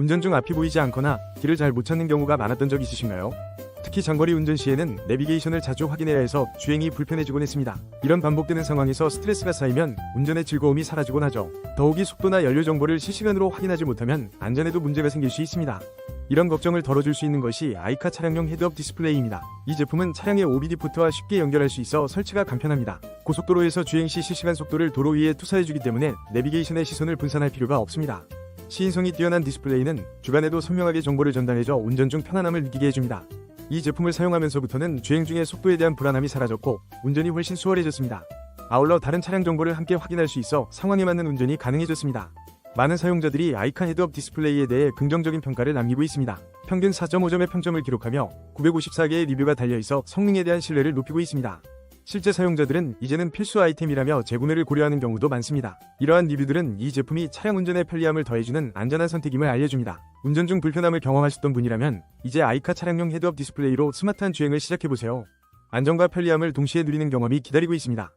운전 중 앞이 보이지 않거나 길을 잘 못 찾는 경우가 많았던 적 있으신가요? 특히 장거리 운전 시에는 내비게이션을 자주 확인해야 해서 주행이 불편해지곤 했습니다. 이런 반복되는 상황에서 스트레스가 쌓이면 운전의 즐거움이 사라지곤 하죠. 더욱이 속도나 연료 정보를 실시간으로 확인하지 못하면 안전에도 문제가 생길 수 있습니다. 이런 걱정을 덜어줄 수 있는 것이 아이카 차량용 헤드업 디스플레이입니다. 이 제품은 차량의 OBD 포트와 쉽게 연결할 수 있어 설치가 간편합니다. 고속도로에서 주행 시 실시간 속도를 도로 위에 투사해주기 때문에 내비게이션의 시선을 분산할 필요가 없습니다. 시인성이 뛰어난 디스플레이는 주변에도 선명하게 정보를 전달해줘 운전 중 편안함을 느끼게 해줍니다. 이 제품을 사용하면서부터는 주행 중에 속도에 대한 불안함이 사라졌고 운전이 훨씬 수월해졌습니다. 아울러 다른 차량 정보를 함께 확인할 수 있어 상황에 맞는 운전이 가능해졌습니다. 많은 사용자들이 아이카 헤드업 디스플레이에 대해 긍정적인 평가를 남기고 있습니다. 평균 4.5점의 평점을 기록하며 954개의 리뷰가 달려있어 성능에 대한 신뢰를 높이고 있습니다. 실제 사용자들은 이제는 필수 아이템이라며 재구매를 고려하는 경우도 많습니다. 이러한 리뷰들은 이 제품이 차량 운전의 편리함을 더해주는 안전한 선택임을 알려줍니다. 운전 중 불편함을 경험하셨던 분이라면 이제 아이카 차량용 헤드업 디스플레이로 스마트한 주행을 시작해보세요. 안전과 편리함을 동시에 누리는 경험이 기다리고 있습니다.